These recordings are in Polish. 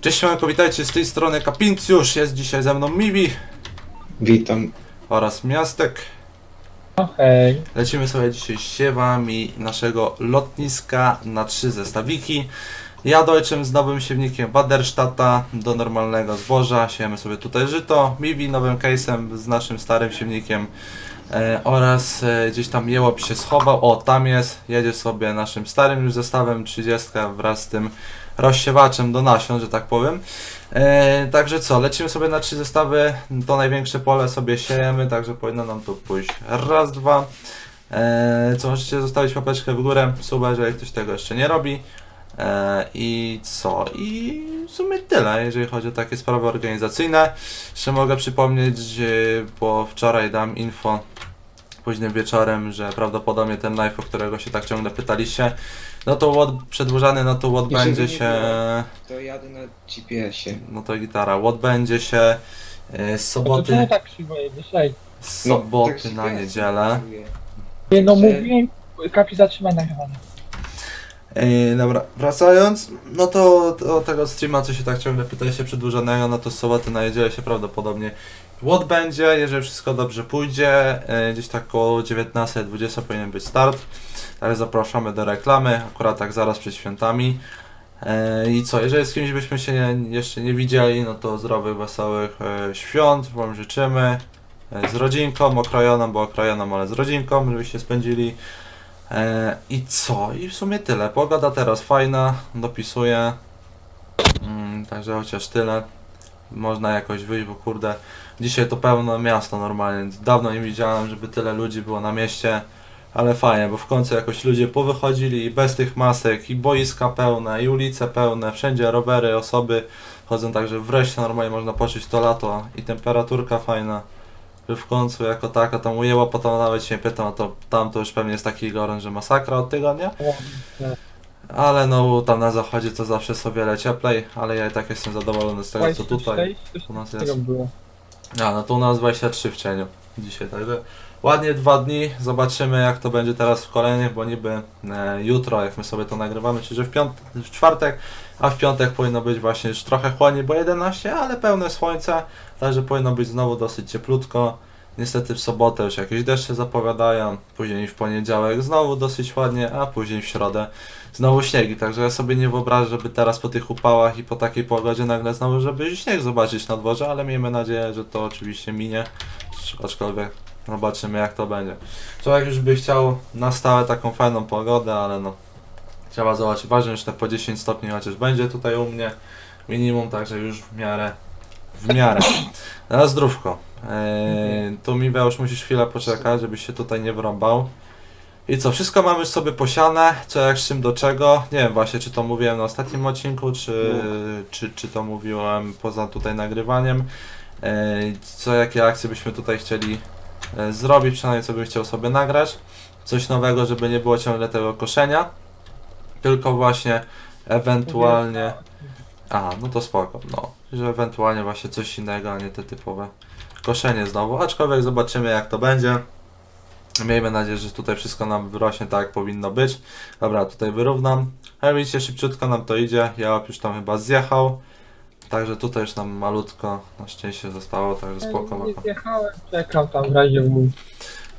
Cześć siemanko, witajcie z tej strony Kapincjusz, jest dzisiaj ze mną Miwi Witam. oraz Miastek. Hej. Lecimy sobie dzisiaj siewami naszego lotniska na trzy zestawiki. Ja dojczem z nowym siewnikiem Waderstata do normalnego zboża, siejemy sobie tutaj żyto, Miwi nowym case'em z naszym starym siewnikiem e, oraz e, gdzieś tam jełop się schował, o tam jest, jedzie sobie naszym starym już zestawem 30 wraz z tym rozsiewaczem do nasion, że tak powiem. E, także co, lecimy sobie na trzy zestawy, to największe pole sobie siejemy, także powinno nam tu pójść raz, dwa. E, co możecie zostawić łapeczkę w górę, suba, jeżeli ktoś tego jeszcze nie robi. E, I co? I w sumie tyle, jeżeli chodzi o takie sprawy organizacyjne. Jeszcze mogę przypomnieć, bo wczoraj dam info późnym wieczorem, że prawdopodobnie ten live, o którego się tak ciągle pytaliście, no to łot przedłużany, no to łot Jeżeli będzie nie się... To jadę na GPS-ie. No to gitara. Łot będzie się e, z No to soboty, tak krzywo jedziesz? Ej. z No, soboty tak na GPS niedzielę. pokazuje. Nie no Że- mówiłem, kapi zatrzymaj nagrywanie. Ej, dobra, wracając, no to do tego streama, co się tak ciągle pytaliście przedłużonego, no to z soboty na niedzielę się prawdopodobnie łot będzie, jeżeli wszystko dobrze pójdzie, e, gdzieś tak około 19-20 powinien być start, także zapraszamy do reklamy, akurat tak zaraz przed świętami. E, I co, jeżeli z kimś byśmy się jeszcze nie widzieli, no to zdrowych, wesołych e, świąt Wam życzymy. Z rodzinką, okrojoną, bo okrojoną, ale z rodzinką, żebyście spędzili. I co? I w sumie tyle. Pogoda teraz fajna, dopisuje. Mm, także chociaż tyle. Można jakoś wyjść, bo kurde, dzisiaj to pełno miasto normalnie. Dawno nie widziałem, żeby tyle ludzi było na mieście. Ale fajnie, bo w końcu jakoś ludzie powychodzili i bez tych masek, i boiska pełne, i ulice pełne, wszędzie rowery, osoby chodzą, także wreszcie normalnie można poczuć to lato i temperaturka fajna. W końcu jako taka tam ujęła, potem nawet się nie pytam, a to tam to już pewnie jest taki gorąc, że masakra od tygodnia. Ale no tam na zachodzie to zawsze o wiele cieplej, ale ja i tak jestem zadowolony z tego co tutaj. u nas jest. A, no to u nas 23 w cieniu dzisiaj, także ładnie dwa dni, zobaczymy jak to będzie teraz w kolejnych, bo niby e, jutro, jak my sobie to nagrywamy, czyli w, piąt- w czwartek, a w piątek powinno być właśnie już trochę chłodniej, bo 11, ale pełne słońce, także powinno być znowu dosyć cieplutko. Niestety w sobotę już jakieś deszcze zapowiadają, później w poniedziałek znowu dosyć ładnie, a później w środę znowu śniegi, także ja sobie nie wyobrażę, żeby teraz po tych upałach i po takiej pogodzie nagle znowu, żeby śnieg zobaczyć na dworze, ale miejmy nadzieję, że to oczywiście minie, aczkolwiek zobaczymy jak to będzie. Człowiek już by chciał na stałe taką fajną pogodę, ale no trzeba zobaczyć, ważne, że te po 10 stopni chociaż będzie tutaj u mnie minimum, także już w miarę, w miarę. Na zdrówko. Eee, tu już musisz chwilę poczekać, żebyś się tutaj nie wrąbał. I co, wszystko mamy już sobie posiane, co jak z czym do czego. Nie wiem właśnie, czy to mówiłem na ostatnim odcinku, czy, czy, czy to mówiłem poza tutaj nagrywaniem. E, co, jakie akcje byśmy tutaj chcieli e, zrobić, przynajmniej co bym chciał sobie nagrać. Coś nowego, żeby nie było ciągle tego koszenia. Tylko właśnie ewentualnie... A, no to spoko, no. Że ewentualnie właśnie coś innego, a nie te typowe koszenie znowu. Aczkolwiek zobaczymy jak to będzie. Miejmy nadzieję, że tutaj wszystko nam wyrośnie tak jak powinno być. Dobra, tutaj wyrównam. Ale widzicie, szybciutko nam to idzie. Ja już tam chyba zjechał. Także tutaj już nam malutko na szczęście zostało, także spoko. Nie zjechałem, czekał tam w razie mój.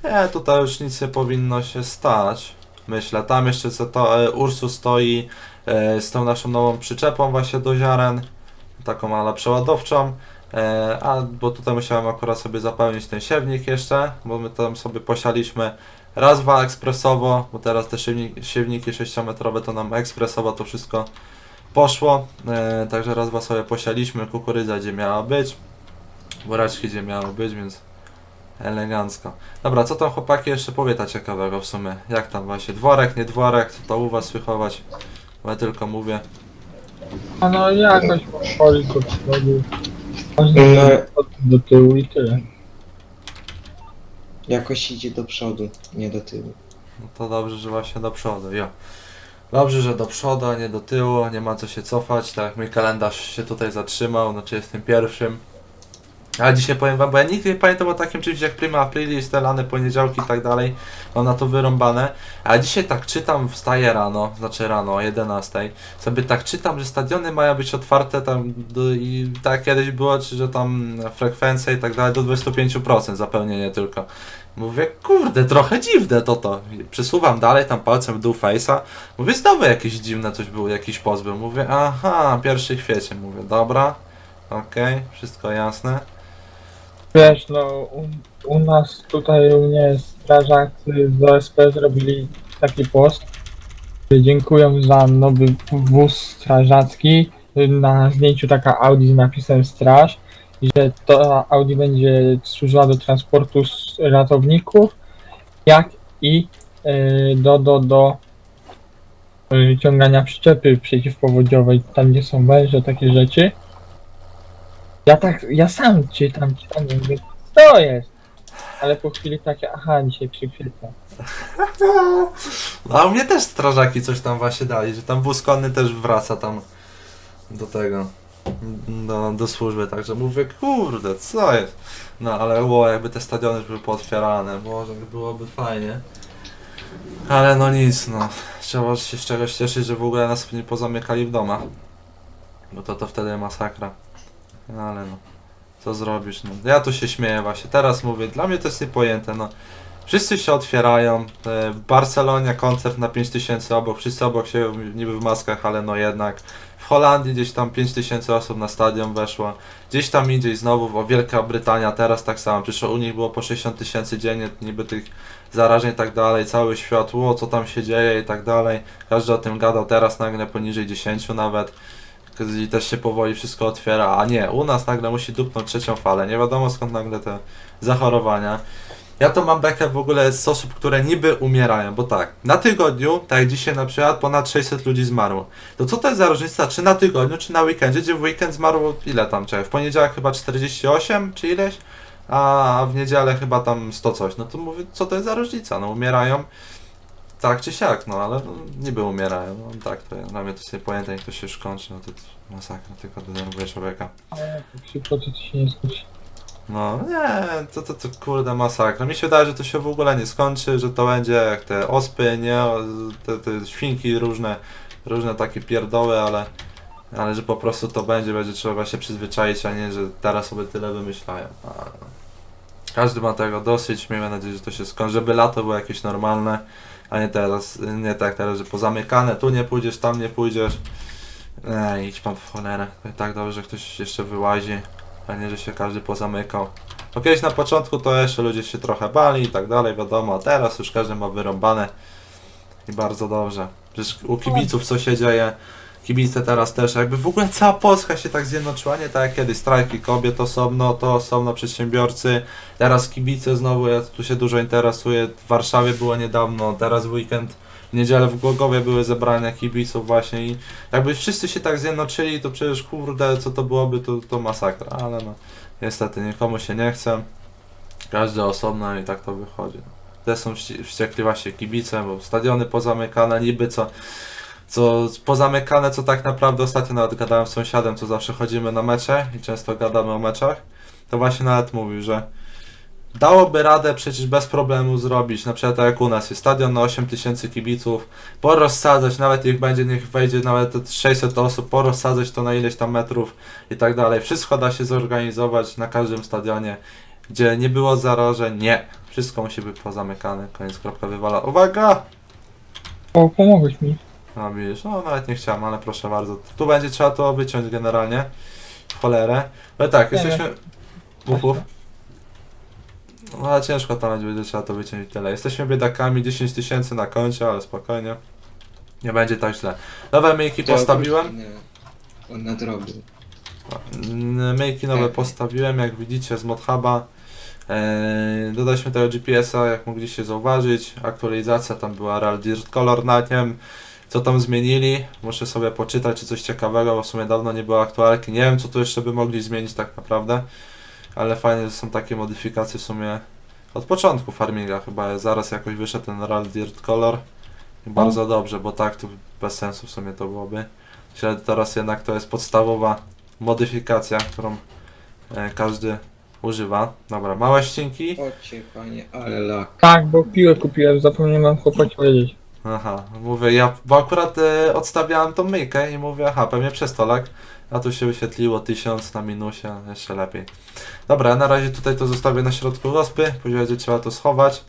Nie, tutaj już nic nie powinno się stać. Myślę, tam jeszcze co to e, Ursus stoi e, z tą naszą nową przyczepą właśnie do ziaren, taką ale przeładowczą. E, a bo tutaj musiałem akurat sobie zapełnić ten siewnik jeszcze, bo my tam sobie posialiśmy raz dwa ekspresowo, bo teraz te siewnik, siewniki 6-metrowe to nam ekspresowo to wszystko poszło. E, także raz dwa sobie posialiśmy, kukurydza gdzie miała być, buraczki gdzie miały być, więc Elegancko. Dobra, co tam chłopaki jeszcze powieta ciekawego w sumie? Jak tam właśnie? Dworek, nie dworek? Co to u was słychować? Bo ja tylko mówię. A no jakoś powoli przodu. Można No. do, do tyłu i tyle. Jakoś idzie do przodu, nie do tyłu. No to dobrze, że właśnie do przodu, jo. Dobrze, że do przodu, a nie do tyłu, nie ma co się cofać, tak jak mój kalendarz się tutaj zatrzymał na 31. Ale dzisiaj powiem wam, bo ja nigdy nie pamiętam o takim czymś jak Prima Aprilis, te lane poniedziałki i tak dalej. Mam na to wyrąbane. A dzisiaj tak czytam, wstaję rano, znaczy rano o 11. Sobie tak czytam, że stadiony mają być otwarte tam do, i tak kiedyś było, czy że tam frekwencja i tak dalej do 25% zapełnienie tylko. Mówię, kurde, trochę dziwne to to. Przesuwam dalej tam palcem w dół face'a. Mówię, znowu jakieś dziwne coś było, jakiś pozbył. Mówię, aha, pierwszy kwiecień. Mówię, dobra, okej, wszystko jasne. Wiesz, no u, u nas tutaj mnie strażacy z OSP zrobili taki post, że dziękują za nowy wóz strażacki. Na zdjęciu taka Audi z napisem straż że to Audi będzie służyła do transportu ratowników, jak i y, do, do, do y, ciągania przyczepy przeciwpowodziowej, tam gdzie są węże, takie rzeczy. Ja tak, ja sam czytam, czytam, i mówię, co jest? Ale po chwili takie, aha, dzisiaj przyświeca. No, a u mnie też strażaki coś tam właśnie dali, że tam wóz konny też wraca tam do tego, do, do służby, także mówię, kurde, co jest? No, ale było jakby te stadiony były pootwierane, może byłoby fajnie. Ale no nic, no. Trzeba się z czegoś cieszyć, że w ogóle nas nie pozamykali w domach. Bo to to wtedy masakra. No, ale no. Co zrobisz, no. Ja tu się śmieję właśnie. Teraz mówię, dla mnie to jest niepojęte, no. Wszyscy się otwierają. E, W Barcelonie koncert na 5000 obok, wszyscy obok się niby w maskach, ale no jednak. W Holandii gdzieś tam 5000 osób na stadion weszło. Gdzieś tam indziej znowu, o Wielka Brytania teraz tak samo. Przecież u nich było po 60 tysięcy dziennie, niby tych zarażeń i tak dalej. Cały świat, o co tam się dzieje i tak dalej. Każdy o tym gadał, teraz nagle poniżej 10 nawet. I też się powoli wszystko otwiera, a nie, u nas nagle musi dupnąć trzecią falę. Nie wiadomo skąd nagle te zachorowania. Ja to mam bekę w ogóle z osób, które niby umierają, bo tak, na tygodniu, tak jak dzisiaj na przykład, ponad 600 ludzi zmarło. To co to jest za różnica, czy na tygodniu, czy na weekendzie, gdzie w weekend zmarło ile tam, czekaj, w poniedziałek chyba 48, czy ileś, a w niedzielę chyba tam 100 coś. No to mówię, co to jest za różnica, no umierają tak czy siak, no ale no, niby umierają, no tak, to ja, dla mnie to sobie pojęte, niech to się już kończy, no to jest masakra, tylko denerwuje człowieka. Szybko to się nie skończy. No nie, to, to, to kurde masakra. Mi się wydaje, że to się w ogóle nie skończy, że to będzie jak te ospy, nie, te, te świnki różne, różne takie pierdoły, ale, ale że po prostu to będzie, będzie trzeba się przyzwyczaić, a nie, że teraz sobie tyle wymyślają. A, każdy ma tego dosyć, miejmy nadzieję, że to się skończy, żeby lato było jakieś normalne, a nie teraz, nie tak teraz, że pozamykane, tu nie pójdziesz, tam nie pójdziesz. Ej, idź pan w cholerę. Tak dobrze, że ktoś jeszcze wyłazi, a nie, że się każdy pozamykał. Bo kiedyś na początku to jeszcze ludzie się trochę bali i tak dalej, wiadomo, a teraz już każdy ma wyrąbane i bardzo dobrze. Przecież u kibiców co się dzieje, kibice teraz też, jakby w ogóle cała Polska się tak zjednoczyła, nie tak jak kiedyś. Strajki kobiet osobno, to osobno przedsiębiorcy, teraz kibice znowu, ja tu się dużo interesuję, w Warszawie było niedawno, teraz weekend, w niedzielę w Głogowie były zebrania kibiców właśnie i jakby wszyscy się tak zjednoczyli, to przecież kurde, co to byłoby, to, to masakra, ale no, niestety nikomu się nie chce, każdy osobno i tak to wychodzi. Te są wści- wściekli właśnie kibice, bo stadiony pozamykane, niby co, co pozamykane, co tak naprawdę ostatnio nawet gadałem z sąsiadem, co zawsze chodzimy na mecze i często gadamy o meczach, to właśnie nawet mówił, że dałoby radę przecież bez problemu zrobić, na przykład tak jak u nas jest stadion na 8 tysięcy kibiców, porozsadzać, nawet ich będzie, niech wejdzie nawet te 600 osób, porozsadzać to na ileś tam metrów i tak dalej. Wszystko da się zorganizować na każdym stadionie, gdzie nie było zarażeń, nie. Wszystko musi być pozamykane, koniec, kropka, wywala. Uwaga! O, pomogłeś mi. No widzisz, no nawet nie chciałem, ale proszę bardzo. Tu będzie trzeba to wyciąć generalnie. W cholerę. Ale tak, Nie, jesteśmy... Mów, mów. No ale ciężko tam będzie, będzie trzeba to wyciąć i tyle. Jesteśmy biedakami, 10 tysięcy na koncie, ale spokojnie. Nie będzie tak źle. Nowe myjki postawiłem. Nie, on nadrobił. Mm, Myjki nowe Tak. postawiłem, jak widzicie z ModHuba. Eee, dodaliśmy tego GPS-a, jak mogliście zauważyć. Aktualizacja tam była Real Dirt Color, wiem co tam zmienili. Muszę sobie poczytać, czy coś ciekawego, bo w sumie dawno nie było aktualki. Nie wiem, co tu jeszcze by mogli zmienić tak naprawdę. Ale fajne że są takie modyfikacje w sumie od początku farminga chyba. Zaraz jakoś wyszedł ten Real Dirt Color. I bardzo dobrze, bo tak to bez sensu w sumie to byłoby. Myślę, że teraz jednak to jest podstawowa modyfikacja, którą e, każdy używa. Dobra, małe ścinki. Chodźcie panie, ale lak. Tak, bo piłę kupiłem, zapomniałem chłopaki powiedzieć. Aha, mówię, ja, bo akurat e, odstawiałem tą myjkę i mówię, aha, pewnie przez tolak, a tu się wyświetliło 1000 na minusie, jeszcze lepiej. Dobra, na razie tutaj to zostawię na środku gospy, później będzie trzeba to schować.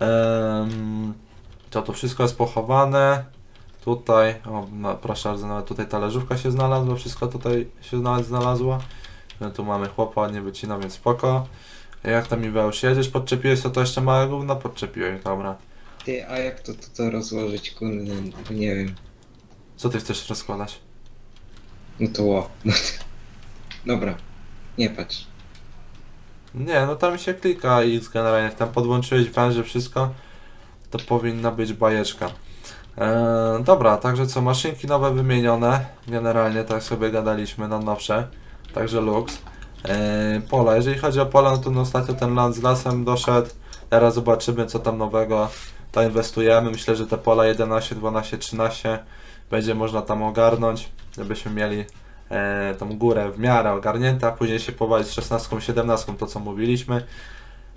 Ehm, to to wszystko jest pochowane. Tutaj, o, no, proszę bardzo, nawet tutaj talerzówka się znalazła, wszystko tutaj się znalazło. No, tu mamy chłopa, ładnie wycina, więc spoko. Jak tam Iweusz, już jedziesz, podczepiłeś to, to jeszcze małe gówno? Podczepiłeś, dobra. Ty, a jak to, to, to rozłożyć, kurde, no nie wiem. Co ty chcesz rozkładać? No to ło. No to... Dobra, nie patrz. Nie, no tam się klika i generalnie jak tam podłączyłeś węże, wszystko, to powinna być bajeczka. Eee, dobra, także co, maszynki nowe wymienione, generalnie tak sobie gadaliśmy na nowsze, także lux. Eee, pola, jeżeli chodzi o pola, no to no ostatnio ten land z lasem doszedł, teraz zobaczymy co tam nowego, to inwestujemy, myślę, że te pola 11, 12, 13 będzie można tam ogarnąć, żebyśmy mieli e, tą górę w miarę ogarnięta, później się powalić z 16, 17, to co mówiliśmy,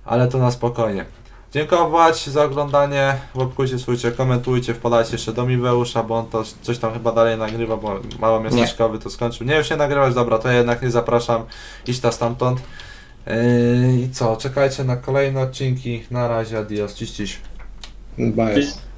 ale to na spokojnie. Dziękować za oglądanie, łapkujcie, słuchajcie, komentujcie, wpadajcie jeszcze do Miweusza, bo on to coś tam chyba dalej nagrywa, bo mało miasteczkowy to skończył. Nie, już nie nagrywać, dobra, to ja jednak nie zapraszam, idź ta stamtąd. Yy, I co, czekajcie na kolejne odcinki, na razie, adios, ciś, ciś. Bias.